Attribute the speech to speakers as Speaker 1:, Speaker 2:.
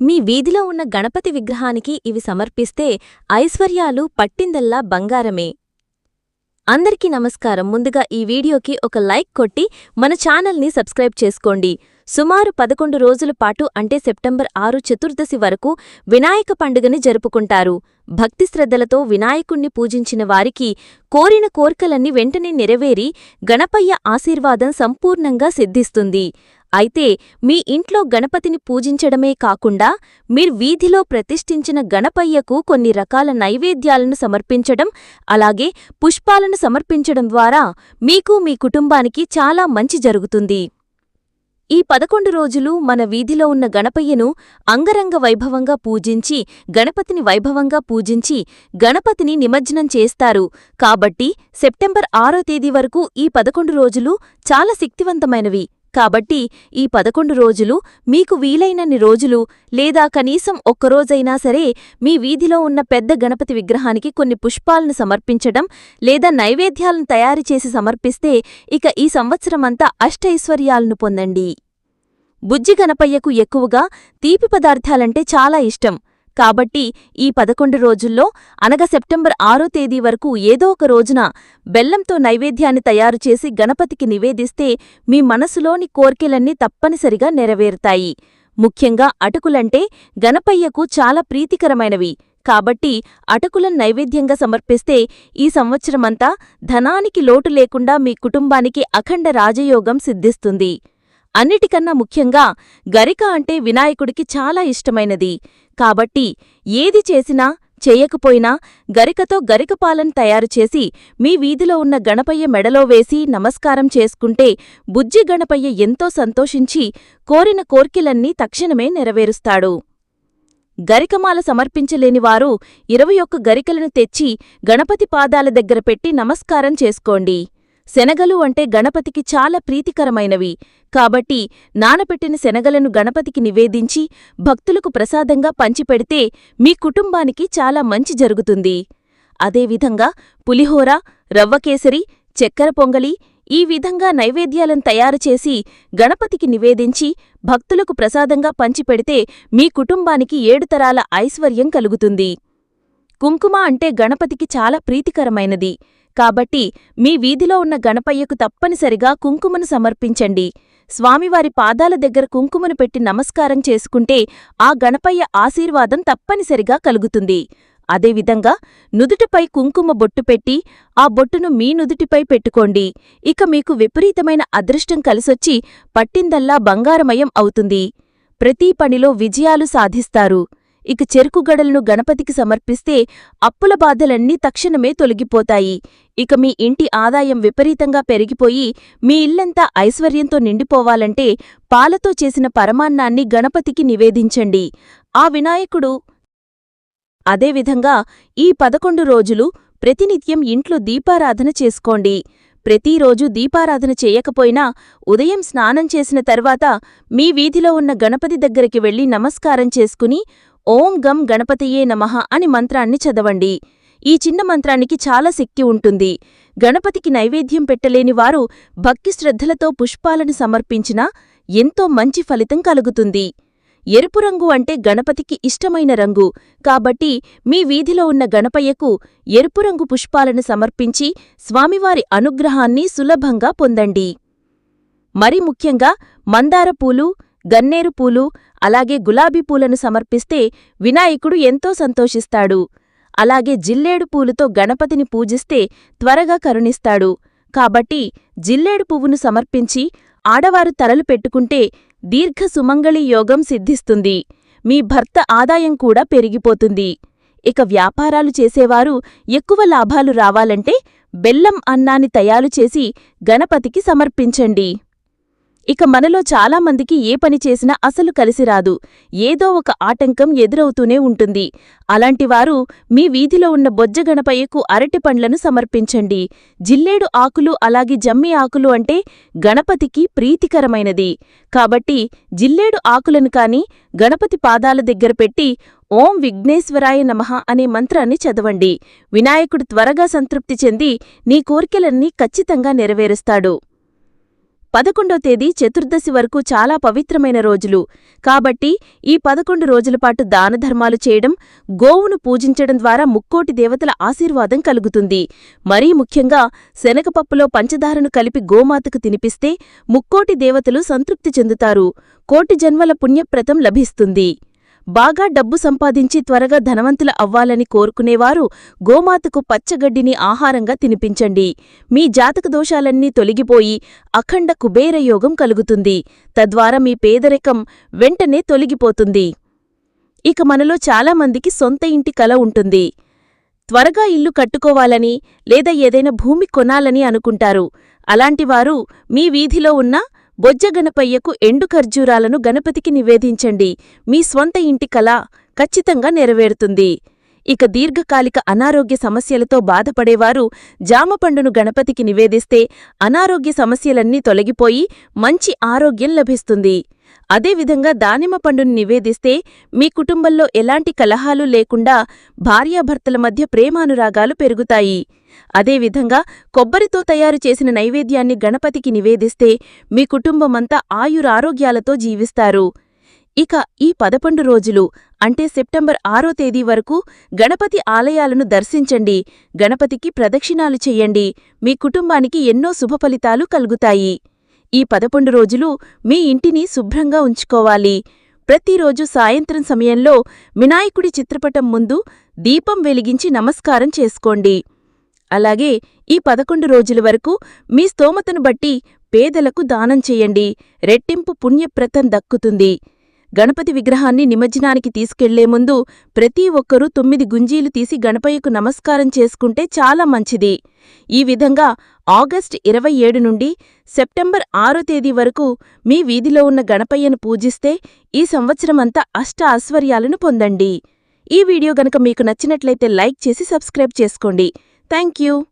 Speaker 1: మీ వీధిలో ఉన్న గణపతి విగ్రహానికి ఇవి సమర్పిస్తే ఐశ్వర్యాలు పట్టిందల్లా బంగారమే. అందరికీ నమస్కారం. ముందుగా ఈ వీడియోకి ఒక లైక్ కొట్టి మన ఛానల్ని సబ్స్క్రైబ్ చేసుకోండి. సుమారు పదకొండు రోజుల పాటు అంటే సెప్టెంబర్ ఆరు చతుర్దశి వరకు వినాయక పండుగని జరుపుకుంటారు. భక్తి శ్రద్ధలతో వినాయకుణ్ణి పూజించిన వారికి కోరిన కోర్కలన్నీ వెంటనే నెరవేరి గణపయ్య ఆశీర్వాదం సంపూర్ణంగా సిద్ధిస్తుంది. అయితే మీ ఇంట్లో గణపతిని పూజించడమే కాకుండా మీరు వీధిలో ప్రతిష్ఠించిన గణపయ్యకు కొన్ని రకాల నైవేద్యాలను సమర్పించడం అలాగే పుష్పాలను సమర్పించడం ద్వారా మీకు మీ కుటుంబానికి చాలా మంచి జరుగుతుంది. ఈ పదకొండు రోజులు మన వీధిలో ఉన్న గణపయ్యను అంగరంగ వైభవంగా పూజించి గణపతిని వైభవంగా పూజించి గణపతిని నిమజ్జనం చేస్తారు. కాబట్టి సెప్టెంబర్ ఆరో తేదీ వరకు ఈ పదకొండు రోజులు చాలా శక్తివంతమైనవి. కాబట్టి ఈ పదకొండు రోజులు మీకు వీలైనన్ని రోజులు లేదా కనీసం ఒక్కరోజైనా సరే మీ వీధిలో ఉన్న పెద్ద గణపతి విగ్రహానికి కొన్ని పుష్పాలను సమర్పించడం లేదా నైవేద్యాలను తయారుచేసి సమర్పిస్తే ఇక ఈ సంవత్సరమంతా అష్టైశ్వర్యాలను పొందండి. బుజ్జి గణపయ్యకు ఎక్కువగా తీపి పదార్థాలంటే చాలా ఇష్టం. కాబట్టి ఈ పదకొండు రోజుల్లో అనగా సెప్టెంబర్ ఆరో తేదీ వరకు ఏదో ఒక రోజున బెల్లంతో నైవేద్యాన్ని తయారుచేసి గణపతికి నివేదిస్తే మీ మనసులోని కోర్కెలన్నీ తప్పనిసరిగా నెరవేరుతాయి. ముఖ్యంగా అటుకులంటే గణపయ్యకు చాలా ప్రీతికరమైనవి. కాబట్టి అటుకులను నైవేద్యంగా సమర్పిస్తే ఈ సంవత్సరమంతా ధనానికి లోటు లేకుండా మీ కుటుంబానికి అఖండ రాజయోగం సిద్ధిస్తుంది. అన్నిటికన్నా ముఖ్యంగా గరిక అంటే వినాయకుడికి చాలా ఇష్టమైనది. కాబట్టి ఏది చేసినా చేయకపోయినా గరికతో గరికపాలను తయారుచేసి మీ వీధిలో ఉన్న గణపయ్య మెడలో వేసి నమస్కారం చేసుకుంటే బుజ్జి గణపయ్య ఎంతో సంతోషించి కోరిన కోర్కెలన్నీ తక్షణమే నెరవేరుస్తాడు. గరికమాల సమర్పించలేనివారు ఇరవై ఒక్క గరికలను తెచ్చి గణపతి పాదాల దగ్గర పెట్టి నమస్కారం చేసుకోండి. శనగలు అంటే గణపతికి చాలా ప్రీతికరమైనవి. కాబట్టి నానపెట్టిన శనగలను గణపతికి నివేదించి భక్తులకు ప్రసాదంగా పంచిపెడితే మీ కుటుంబానికి చాలా మంచి జరుగుతుంది. అదేవిధంగా పులిహోర రవ్వకేసరి చక్కెర పొంగలి ఈ విధంగా నైవేద్యాలను తయారుచేసి గణపతికి నివేదించి భక్తులకు ప్రసాదంగా పంచిపెడితే మీ కుటుంబానికి ఏడుతరాల ఐశ్వర్యం కలుగుతుంది. కుంకుమ అంటే గణపతికి చాలా ప్రీతికరమైనది. కాబట్టి మీ వీధిలో ఉన్న గణపయ్యకు తప్పనిసరిగా కుంకుమను సమర్పించండి. స్వామివారి పాదాల దగ్గర కుంకుమను పెట్టి నమస్కారం చేసుకుంటే ఆ గణపయ్య ఆశీర్వాదం తప్పనిసరిగా కలుగుతుంది. అదేవిధంగా నుదుటిపై కుంకుమ బొట్టు పెట్టి ఆ బొట్టును మీ నుదుటిపై పెట్టుకోండి. ఇక మీకు విపరీతమైన అదృష్టం కలిసొచ్చి పట్టిందల్లా బంగారమయం అవుతుంది. ప్రతి పనిలో విజయాలు సాధిస్తారు. ఇక చెరుకుగడలను గణపతికి సమర్పిస్తే అప్పుల బాధలన్నీ తక్షణమే తొలగిపోతాయి. ఇక మీ ఇంటి ఆదాయం విపరీతంగా పెరిగిపోయి మీ ఇల్లంతా ఐశ్వర్యంతో నిండిపోవాలంటే పాలతో చేసిన పరమాన్నాన్ని గణపతికి నివేదించండి. ఆ వినాయకుడు అదేవిధంగా ఈ పదకొండు రోజులు ప్రతినిత్యం ఇంట్లో దీపారాధన చేసుకోండి. ప్రతిరోజు దీపారాధన చేయకపోయినా ఉదయం స్నానం చేసిన తర్వాత మీ వీధిలో ఉన్న గణపతి దగ్గరికి వెళ్ళి నమస్కారం చేసుకుని ఓం గం గణపతియే నమః అని మంత్రాన్ని చదవండి. ఈ చిన్న మంత్రానికి చాలా శక్తి ఉంటుంది. గణపతికి నైవేద్యం పెట్టలేని వారు భక్తి శ్రద్ధలతో పుష్పాలను సమర్పించినా ఎంతో మంచి ఫలితం కలుగుతుంది. ఎరుపు రంగు అంటే గణపతికి ఇష్టమైన రంగు. కాబట్టి మీ వీధిలో ఉన్న గణపయ్యకు ఎరుపు రంగు పుష్పాలను సమర్పించి స్వామివారి అనుగ్రహాన్ని సులభంగా పొందండి. మరి ముఖ్యంగా మందార పూలు గన్నేరు పూలు అలాగే గులాబీ పూలను సమర్పిస్తే వినాయకుడు ఎంతో సంతోషిస్తాడు. అలాగే జిల్లేడు పూలుతో గణపతిని పూజిస్తే త్వరగా కరుణిస్తాడు. కాబట్టి జిల్లేడు పువ్వును సమర్పించి ఆడవారు తలలు పెట్టుకుంటే దీర్ఘ సుమంగళి యోగం సిద్ధిస్తుంది. మీ భర్త ఆదాయం కూడా పెరిగిపోతుంది. ఇక వ్యాపారాలు చేసేవారు ఎక్కువ లాభాలు రావాలంటే బెల్లం అన్నాన్ని తయారు చేసి గణపతికి సమర్పించండి. ఇక మనలో చాలామందికి ఏ పని చేసినా అసలు కలిసిరాదు ఏదో ఒక ఆటంకం ఎదురవుతూనే ఉంటుంది. అలాంటివారు మీ వీధిలో ఉన్న బొజ్జ గణపయ్యకు అరటి పండ్లను సమర్పించండి. జిల్లేడు ఆకులు అలాగే జమ్మి ఆకులు అంటే గణపతికి ప్రీతికరమైనది. కాబట్టి జిల్లేడు ఆకులను కాని గణపతి పాదాల దగ్గర పెట్టి ఓం విఘ్నేశ్వరాయ నమః అనే మంత్రాన్ని చదవండి. వినాయకుడు త్వరగా సంతృప్తి చెంది నీ కోర్కెలన్నీ ఖచ్చితంగా నెరవేరుస్తాడు.
Speaker 2: పదకొండో తేదీ చతుర్దశి వరకు చాలా పవిత్రమైన రోజులు. కాబట్టి ఈ పదకొండు రోజుల పాటు దానధర్మాలు చేయడం గోవును పూజించడం ద్వారా ముక్కోటి దేవతల ఆశీర్వాదం కలుగుతుంది. మరీ ముఖ్యంగా శనగపప్పులో పంచదారను కలిపి గోమాతకు తినిపిస్తే ముక్కోటి దేవతలు సంతృప్తి చెందుతారు. కోటి జన్మల పుణ్యప్రతం లభిస్తుంది. బాగా డబ్బు సంపాదించి త్వరగా ధనవంతుల అవ్వాలని కోరుకునేవారు గోమాతకు పచ్చగడ్డిని ఆహారంగా తినిపించండి. మీ జాతక దోషాలన్నీ తొలగిపోయి అఖండ కుబేరయోగం కలుగుతుంది. తద్వారా మీ పేదరికం వెంటనే తొలగిపోతుంది. ఇక మనలో చాలామందికి సొంత ఇంటి కల ఉంటుంది. త్వరగా ఇల్లు కట్టుకోవాలని లేదా ఏదైనా భూమి కొనాలని అనుకుంటారు. అలాంటివారు మీ వీధిలో ఉన్న బొజ్జగణపయ్యకు ఎండు ఖర్జూరాలను గణపతికి నివేదించండి. మీ స్వంత ఇంటి కల ఖచ్చితంగా నెరవేరుతుంది. ఇక దీర్ఘకాలిక అనారోగ్య సమస్యలతో బాధపడేవారు జామపండును గణపతికి నివేదిస్తే అనారోగ్య సమస్యలన్నీ తొలగిపోయి మంచి ఆరోగ్యం లభిస్తుంది. అదేవిధంగా దానిమ్మ పండును నివేదిస్తే మీ కుటుంబంలో ఎలాంటి కలహాలు లేకుండా భార్యాభర్తల మధ్య ప్రేమానురాగాలు పెరుగుతాయి. అదేవిధంగా కొబ్బరితో తయారు చేసిన నైవేద్యాన్ని గణపతికి నివేదిస్తే మీ కుటుంబమంతా ఆయురారోగ్యాలతో జీవిస్తారు. ఇక ఈ పదకొండు రోజులు అంటే సెప్టెంబర్ ఆరో తేదీ వరకు గణపతి ఆలయాలను దర్శించండి. గణపతికి ప్రదక్షిణాలు చెయ్యండి మీ కుటుంబానికి ఎన్నో శుభఫలితాలు కలుగుతాయి. ఈ పదకొండు రోజులు మీ ఇంటిని శుభ్రంగా ఉంచుకోవాలి. ప్రతిరోజు సాయంత్రం సమయంలో వినాయకుడి చిత్రపటం ముందు దీపం వెలిగించి నమస్కారం చేసుకోండి. అలాగే ఈ పదకొండు రోజుల వరకు మీ స్తోమతను బట్టి పేదలకు దానం చెయ్యండి రెట్టింపు పుణ్యప్రతం దక్కుతుంది. గణపతి విగ్రహాన్ని నిమజ్జనానికి తీసుకెళ్ళే ముందు ప్రతి ఒక్కరూ తొమ్మిది గుంజీలు తీసి గణపయ్యకు నమస్కారం చేసుకుంటే చాలా మంచిది. ఈ విధంగా ఆగస్ట్ ఇరవై ఏడు నుండి సెప్టెంబర్ ఆరో తేదీ వరకు మీ వీధిలో ఉన్న గణపయ్యను పూజిస్తే ఈ సంవత్సరమంతా అష్ట ఐశ్వర్యాలను పొందండి. ఈ వీడియో గనక మీకు నచ్చినట్లయితే లైక్ చేసి సబ్స్క్రైబ్ చేసుకోండి. Thank you.